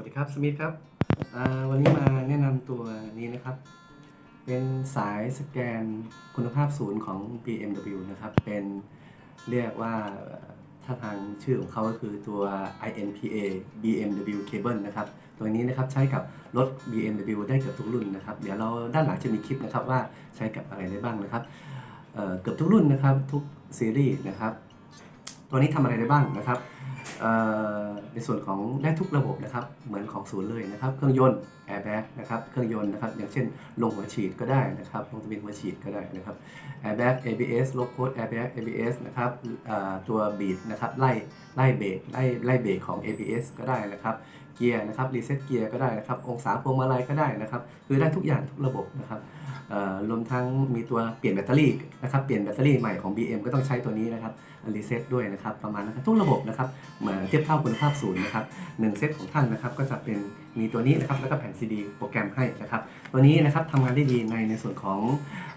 วัสดีครับ สมิธครับ วันนี้มาแนะนำตัวนี้นะครับ เป็นสายสแกนคุณภาพศูนย์ของ BMW นะครับ เป็นเรียกว่าถ้าทางชื่อของเขาก็คือตัว INPA BMW Cable นะครับ ตัวนี้นะครับใช้กับรถ BMW ได้เกือบทุกรุ่นนะครับ เดี๋ยวเราด้านหลังจะมีคลิปนะครับว่าใช้กับอะไรได้บ้างนะครับเกือบทุกรุ่นนะครับทุกซีรีส์นะครับ ตัวนี้ทำอะไรได้บ้างนะครับในส่วนของได้ทุกระบบนะครับเหมือนของศูนย์เลยนะครับ เครื่องยนต์แอร์แบ็กนะครับเครื่องยนต์นะครับอย่างเช่น ลงหัวฉีดก็ได้นะครับลงทะเบียนหัวฉีดก็ได้นะครับแอร์แบ็ก ABS ลบโค้ดแอร์แบ็ก ABS นะครับตัวบีดนะครับไล่ไล่เบรกไล่ไล่เบรกของ ABS ก็ได้นะครับ เกียร์นะครับรีเซ็ตเกียร์ก็ได้นะครับ องศาพวงมาลัยก็ได้นะครับคือได้ทุกอย่างทุกระบบนะครับรวมทั้งมีตัวเปลี่ยนแบตเตอรี่นะครับเปลี่ยนแบตเตอรี่ใหม่ของ BM ก็ต้องใช้ตัวนี้นะครับรีเซ็ตด้วยนะครับประมาณนะครับทุกระบบนะครับเหมือนเทียบเท่าคุณภาพศูนย์นะครับหนึ่งเซตของท่านนะครับก็จะเป็นมีตัวนี้นะครับแล้วก็แผ่นซีดีโปรแกรมให้นะครับตัวนี้นะครับทำงานได้ดีในในส่วนของ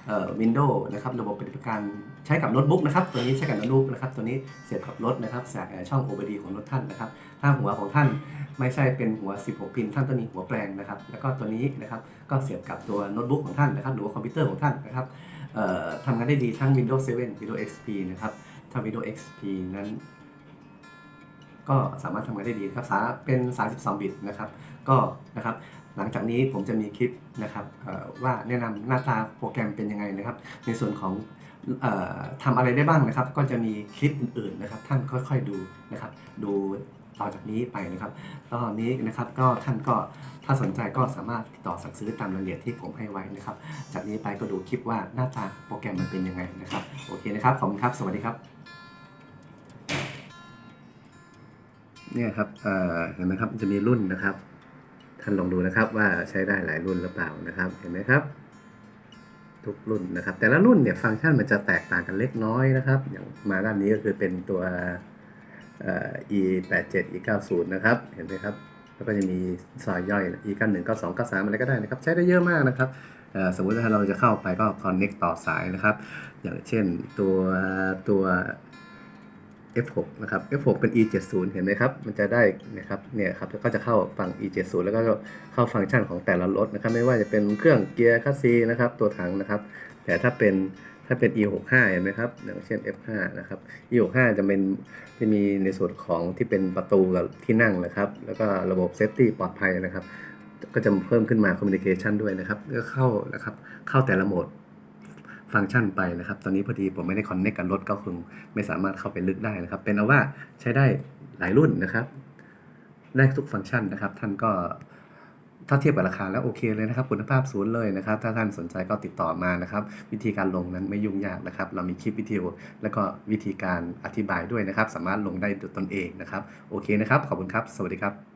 เอ่อ Windows นะครับระบบปฏิบัติการใช้กับโน้ตบุ๊กนะครับตัวนี้ใช้กับโน้ตบุ๊กนะครับตัวนี้เสียบกับรถนะครับแสกช่อง OBD ของรถท่านนะครับถ้าหัวของท่านไม่ใช่เป็นหัว 16 พินท่านต้องมีหัวแปลงนะครับแล้วก็ตัวนี้นะครับก็เสียบกับตัวโน้ตบุ๊กของท่านนะครับหรือว่าคอมพิวเตอร์ของท่านนะครับเอ่อทำงานได้ดีทั้ง Windows 7 Windows XP นะครับถ้า Windows XP นั้น ก็สามารถทำงานได้ดีครับสาเป็น 32 บิตนะครับ ก็นะครับหลังจากนี้ผมจะมีคลิปนะครับว่าแนะนำหน้าตาโปรแกรมเป็นยังไงนะครับ ในส่วนของออทำอะไรได้บ้างนะครับ ก็จะมีคลิปอื่นๆนะครับ ท่านค่อยๆดูนะครับ ดูต่อจากนี้ไปนะครับ ตอนนี้นะครับก็ท่านก็ถ้าสนใจก็สามารถติดต่อสั่งซื้อตามรายละเอียดที่ผมให้ไว้นะครับ จากนี้ไปก็ดูคลิปว่าหน้าตาโปรแกรมมันเป็นยังไงนะครับ โอเคนะครับ ขอบคุณครับ สวัสดีครับ เนี่ยครับเห็นไหมครับมันจะมีรุ่นนะครับ ท่านลองดูนะครับว่าใช้ได้หลายรุ่นหรือเปล่านะครับ เห็นไหมครับ ทุกรุ่นนะครับ แต่ละรุ่นเนี่ยฟังก์ชันมันจะแตกต่างกันเล็กน้อยนะครับ อย่างมาด้านนี้ก็คือเป็นตัว e 8 7 e 9 0นะครับ เห็นไหมครับ แล้วก็จะมีซอยย่อย e 9 1 9 2 9 3อะไรก็ได้นะครับ ใช้ได้เยอะมากนะครับสมมุติถ้าเราจะเข้าไปก็ connect ต่อสายนะครับ อย่างเช่นตัวตัว F6 นะครับ F6 เป็น E70 เห็นไหมครับ มันจะได้นะครับ เนี่ยครับ ก็จะเข้าฝั่ง E70 แล้วก็เข้าฟังก์ชันของแต่ละรถนะครับ ไม่ว่าจะเป็นเครื่องเกียร์คัสซีนะครับ ตัวถังนะครับ แต่ถ้าเป็นถ้าเป็น E65 เห็นไหมครับ อย่างเช่น F5 นะครับ E65 จะเป็นจะมีในส่วนของที่เป็นประตูกับที่นั่งนะครับ แล้วก็ระบบเซฟตี้ปลอดภัยนะครับ ก็จะเพิ่มขึ้นมา communication ด้วยนะครับ ก็เข้านะครับ เข้าแต่ละโหมด ฟังก์ชันไปนะครับ ตอนนี้พอดีผมไม่ได้คอนเน c กกับรถก็คงไม่สามารถเข้าไปลึกได้นะครับ เป็นเอาว่าใช้ได้หลายรุ่นนะครับได้ทุกฟังก์ชันนะครับ ท่านก็ถ้าเทียบกับราคาแล้วโอเคเลยนะครับ คุณภาพศูนย์เลยนะครับ ถ้าท่านสนใจก็ติดต่อมานะครับ วิธีการลงนั้นไม่ยุ่งยากนะครับ เรามีคลิปวิดีโอแล้วก็วิธีการอธิบายด้วยนะครับ สามารถลงได้ด้วยตนเองนะครับ โอเคนะครับ ขอบคุณครับ สวัสดีครับ